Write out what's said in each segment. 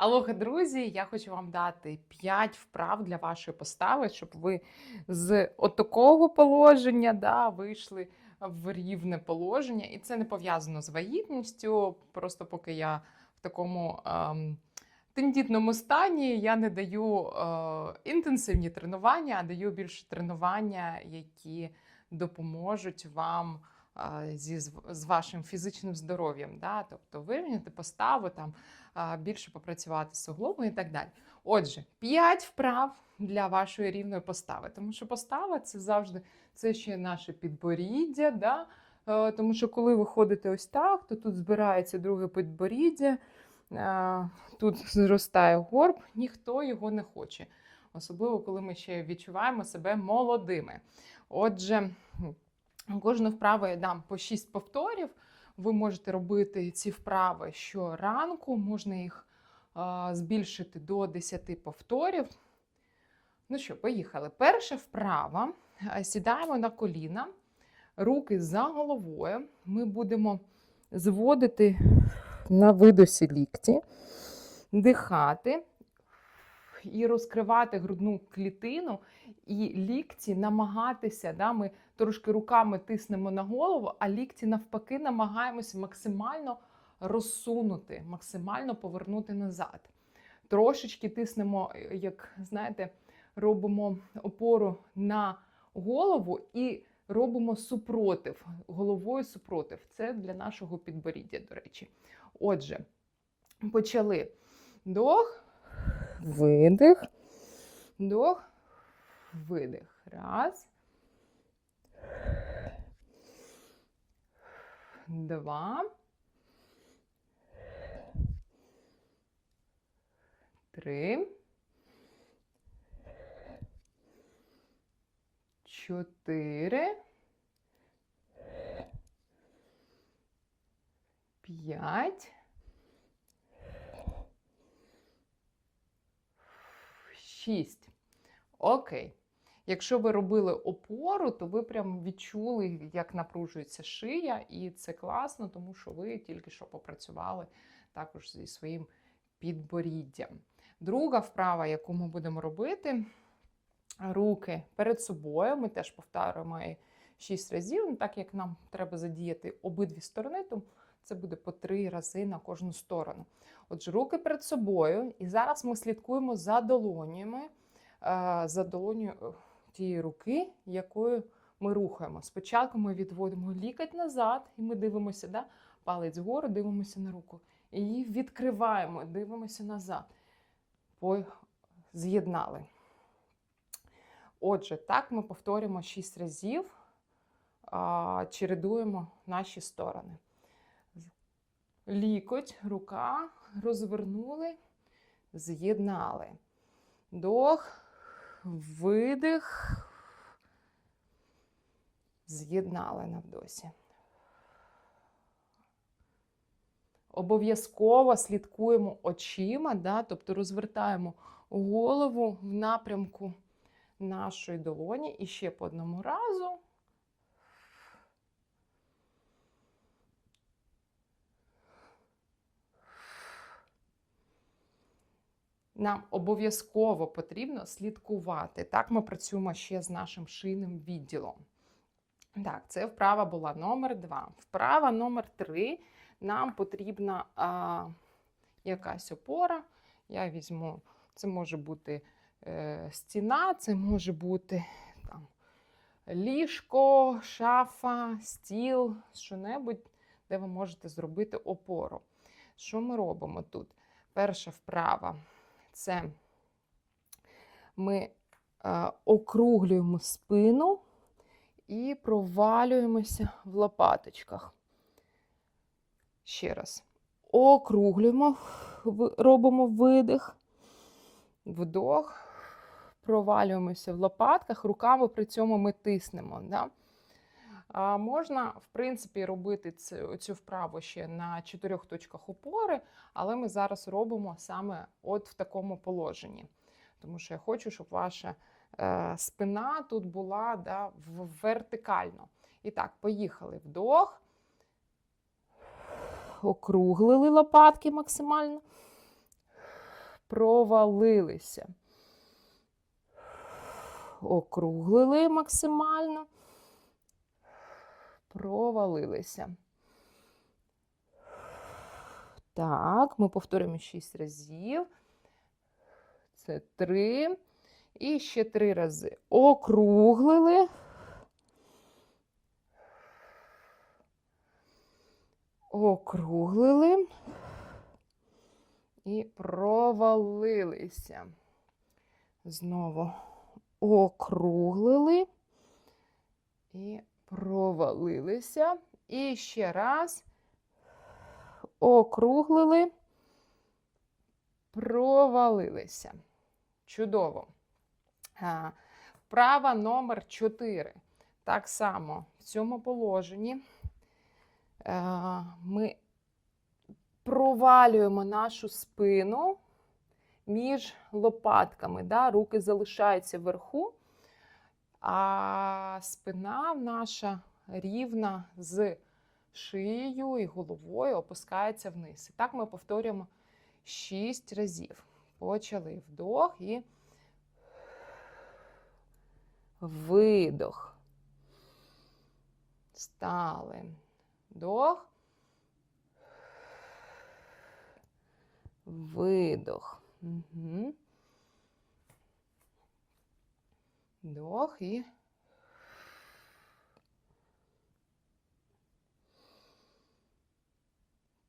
Алоха, друзі! Я хочу вам дати 5 вправ для вашої постави, щоб ви з отакого положення да, вийшли в рівне положення. І це не пов'язано з вагітністю. Просто поки я в такому ем, тендітному стані, я не даю е, інтенсивні тренування, а даю більше тренування, які допоможуть вам зі, з вашим фізичним здоров'ям. Да? Тобто вирівняти поставу, там, більше попрацювати з суглобом і так далі. Отже, 5 вправ для вашої рівної постави. Тому що постава це завжди це ще наше підборіддя. Да? Е, Тому що коли ви ходите ось так, то тут збирається друге підборіддя, е, тут зростає горб, ніхто його не хоче. Особливо, коли ми ще відчуваємо себе молодими. Отже, кожну вправу я дам по 6 повторів. Ви можете робити ці вправи щоранку, можна їх збільшити до 10 повторів. Ну що, поїхали. Перша вправа. Сідаємо на коліна, руки за головою. Ми будемо зводити на видосі лікті, дихати і розкривати грудну клітину, і лікті намагатися. Да, ми трошки руками тиснемо на голову, а лікті навпаки намагаємося максимально розсунути, максимально повернути назад. Трошечки тиснемо, як знаєте, робимо опору на голову і робимо супротив, головою супротив. Це для нашого підборіддя, до речі. Отже, почали. Вдох, видих, вдох, видих. Раз. Два. Три. Чотири. П'ять. Шість. Окей. Якщо ви робили опору, то ви прям відчули, як напружується шия, і це класно, тому що ви тільки що попрацювали також зі своїм підборіддям. Друга вправа, яку ми будемо робити, руки перед собою. Ми теж повторюємо її 6 разів, ну, так як нам треба задіяти обидві сторони, то це буде по 3 рази на кожну сторону. Отже, руки перед собою, і зараз ми слідкуємо за долонями, е, за долоню тієї руки, якою ми рухаємо. Спочатку ми відводимо лікоть назад, і ми дивимося, да? палець вгору, дивимося на руку. І її відкриваємо, дивимося назад. З'єднали. Отже, так ми повторюємо 6 разів, чередуємо наші сторони. Лікоть, рука, розвернули, з'єднали. Вдох, видих, з'єднали навдосі. Обов'язково слідкуємо очима, да, тобто розвертаємо голову в напрямку нашої долоні і ще по одному разу. Нам обов'язково потрібно слідкувати. Так ми працюємо ще з нашим шийним відділом. Так, це вправа була номер два. Вправа номер три. Нам потрібна а, якась опора. Я візьму, це може бути е, стіна, це може бути там, ліжко, шафа, стіл, що-небудь, де ви можете зробити опору. Що ми робимо тут? Перша вправа це ми е, округлюємо спину і провалюємося в лопаточках. Ще раз. Округлюємо, робимо видих, вдох, провалюємося в лопатках, руками при цьому ми тиснемо. Да? Можна, в принципі, робити цю, цю вправу ще на чотирьох точках опори, але ми зараз робимо саме от в такому положенні. Тому що я хочу, щоб ваша е, спина тут була да, вертикально. І так, поїхали. Вдох. Округлили лопатки максимально. провалилися. Округлили максимально. Провалилися. Так, ми повторюємо 6 разів. Це 3. І ще 3 рази. Округлили. Округлили. І провалилися. Знову округлили. І провалилися. І ще раз округлили, провалилися. Чудово. Вправа номер 4. Так само в цьому положенні ми провалюємо нашу спину між лопатками. Да? Руки залишаються вверху, а спина наша рівна з шиєю і головою опускається вниз. І так ми повторюємо 6 разів. Почали вдох і видох. Стали. Вдох. Видох. Угу. Вдох і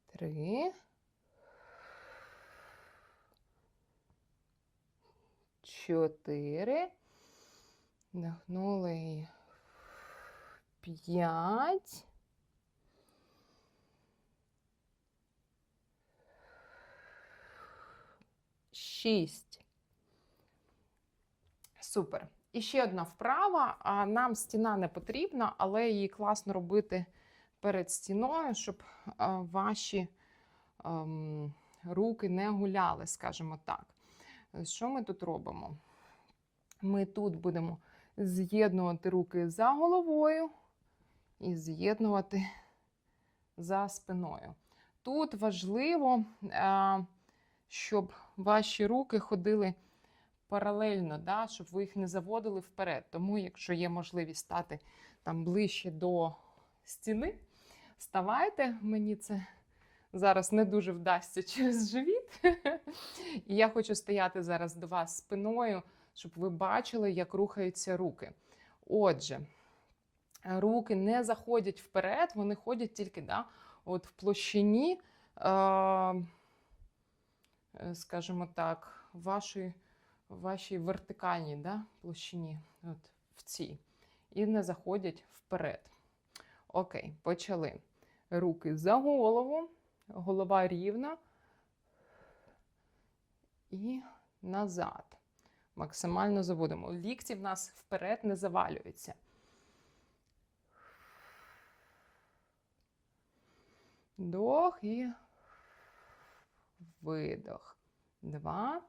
три. Чотири. Вдохнули п'ять. Шість. Супер. І ще одна вправа. Нам стіна не потрібна, але її класно робити перед стіною, щоб ваші ем, руки не гуляли, скажімо так. Що ми тут робимо? Ми тут будемо з'єднувати руки за головою і з'єднувати за спиною. Тут важливо, е, щоб ваші руки ходили паралельно, да, щоб ви їх не заводили вперед. Тому, якщо є можливість стати там ближче до стіни, ставайте. Мені це зараз не дуже вдасться через живіт. І я хочу стояти зараз до вас спиною, щоб ви бачили, як рухаються руки. Отже, руки не заходять вперед, вони ходять тільки да, от в площині, е, скажімо так, вашої, вашій вертикальній да, площині, от в цій, і не заходять вперед. Окей, почали. Руки за голову, голова рівна і назад. Максимально заводимо. Лікті в нас вперед не завалюються. Вдох і видох. Два.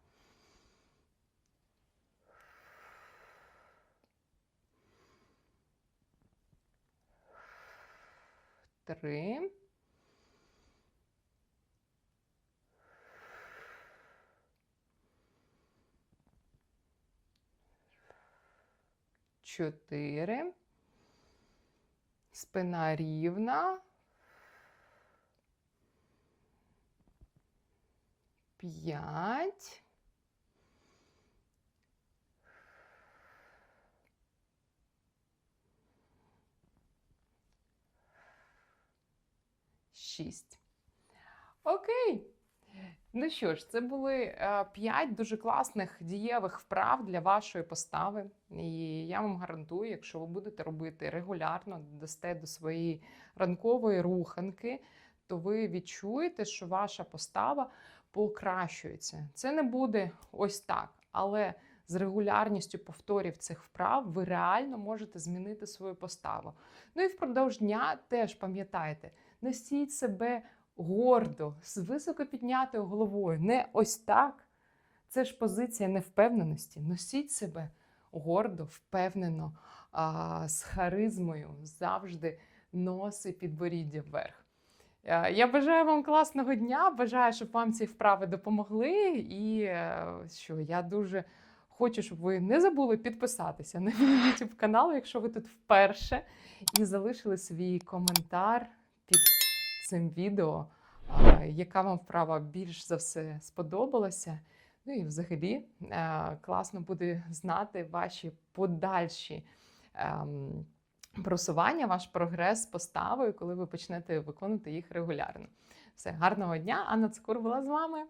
Три. Чотири. Спина рівна. П'ять. Шість. Окей. Ну що ж, це були е, п'ять дуже класних дієвих вправ для вашої постави. І я вам гарантую, якщо ви будете робити регулярно, дасте до своєї ранкової руханки, то ви відчуєте, що ваша постава покращується. Це не буде ось так, але з регулярністю повторів цих вправ ви реально можете змінити свою поставу. Ну і впродовж дня теж пам'ятайте, носіть себе гордо, з високо піднятою головою. Не ось так. Це ж позиція невпевненості. Носіть себе гордо, впевнено, а, з харизмою, завжди носи підборіддя вверх. Е, Я бажаю вам класного дня. Бажаю, щоб вам ці вправи допомогли. І е, що я дуже хочу, щоб ви не забули підписатися на мій YouTube канал, якщо ви тут вперше, і залишили свій коментар під цим відео, яка вам вправа більш за все сподобалася. Ну і взагалі е, класно буде знати ваші подальші. ем, Просування, ваш прогрес з поставою, коли ви почнете виконувати їх регулярно. Все, гарного дня! Анна Цикур була з вами.